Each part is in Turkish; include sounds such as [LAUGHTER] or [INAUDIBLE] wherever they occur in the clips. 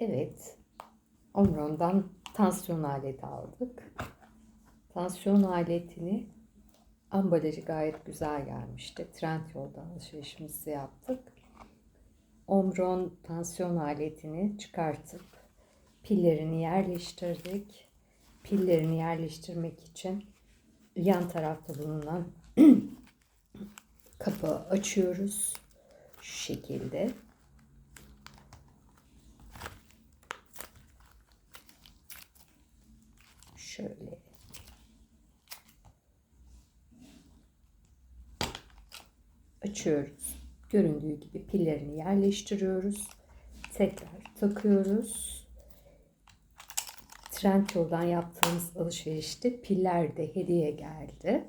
Evet. Omron'dan tansiyon aleti aldık. Tansiyon aletini ambalajı gayet güzel gelmişti. Trendyol'dan alışverişimizi yaptık. Omron tansiyon aletini çıkartıp pillerini yerleştirdik. Pillerini yerleştirmek için yan tarafta bulunan [CLEARS THROAT] kapağı açıyoruz. Şu şekilde. Şöyle. Açıyoruz. Göründüğü gibi pillerini yerleştiriyoruz. Tekrar takıyoruz. Trendyol'dan yaptığımız alışverişte piller de hediye geldi.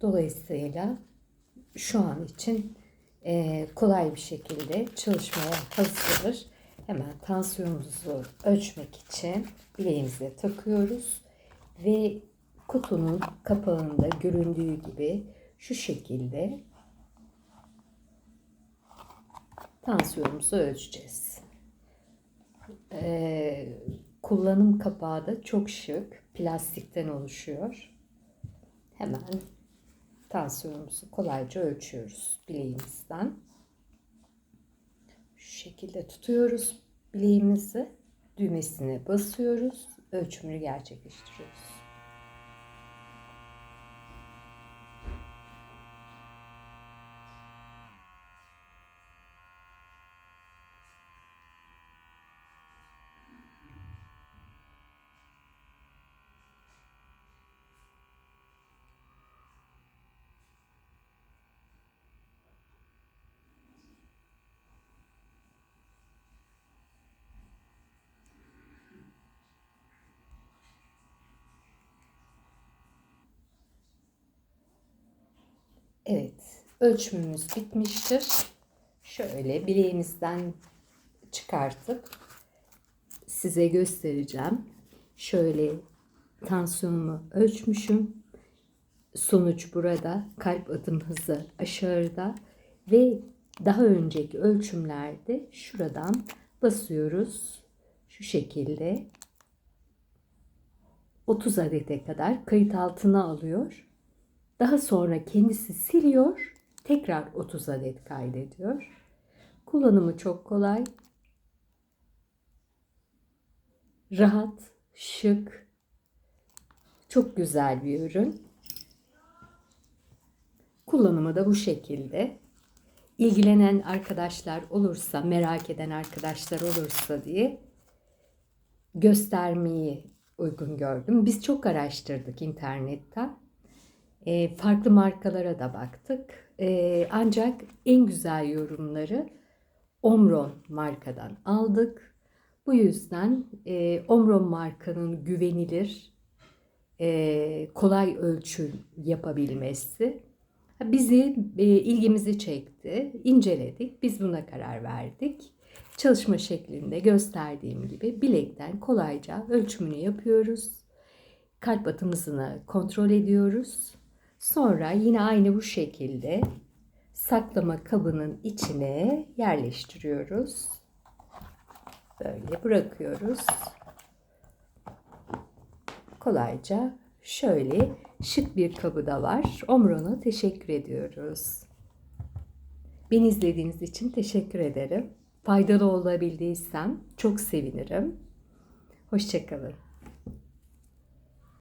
Dolayısıyla şu an için kolay bir şekilde çalışmaya hazır. Hemen tansiyonumuzu ölçmek için bileğimize takıyoruz ve kutunun kapağında göründüğü gibi şu şekilde tansiyonumuzu ölçeceğiz. Ee, kullanım kapağı da çok şık, plastikten oluşuyor. Hemen tansiyonumuzu kolayca ölçüyoruz bileğimizden. Şu şekilde tutuyoruz bileğimizi, düğmesine basıyoruz, ölçümünü gerçekleştiriyoruz. Evet, ölçümümüz bitmiştir. Şöyle bileğimizden çıkartıp size göstereceğim. Şöyle tansiyonumu ölçmüşüm. Sonuç burada. Kalp atım hızı aşağıda ve daha önceki ölçümlerde şuradan basıyoruz. Şu şekilde 30 adete kadar kayıt altına alıyor. Daha sonra kendisi siliyor, tekrar 30 adet kaydediyor. Kullanımı çok kolay. Rahat, şık, çok güzel bir ürün. Kullanımı da bu şekilde. İlgilenen arkadaşlar olursa, merak eden arkadaşlar olursa diye göstermeyi uygun gördüm. Biz çok araştırdık internetten. E, farklı markalara da baktık. E, ancak en güzel yorumları Omron markadan aldık. Bu yüzden e, Omron markanın güvenilir, e, kolay ölçüm yapabilmesi bizi e, ilgimizi çekti, inceledik. Biz buna karar verdik. Çalışma şeklinde gösterdiğim gibi bilekten kolayca ölçümünü yapıyoruz. Kalp atımızını kontrol ediyoruz. Sonra yine aynı bu şekilde saklama kabının içine yerleştiriyoruz. Böyle bırakıyoruz. Kolayca şöyle şık bir kabı da var. Omron'a teşekkür ediyoruz. Beni izlediğiniz için teşekkür ederim. Faydalı olabildiysem çok sevinirim. Hoşçakalın.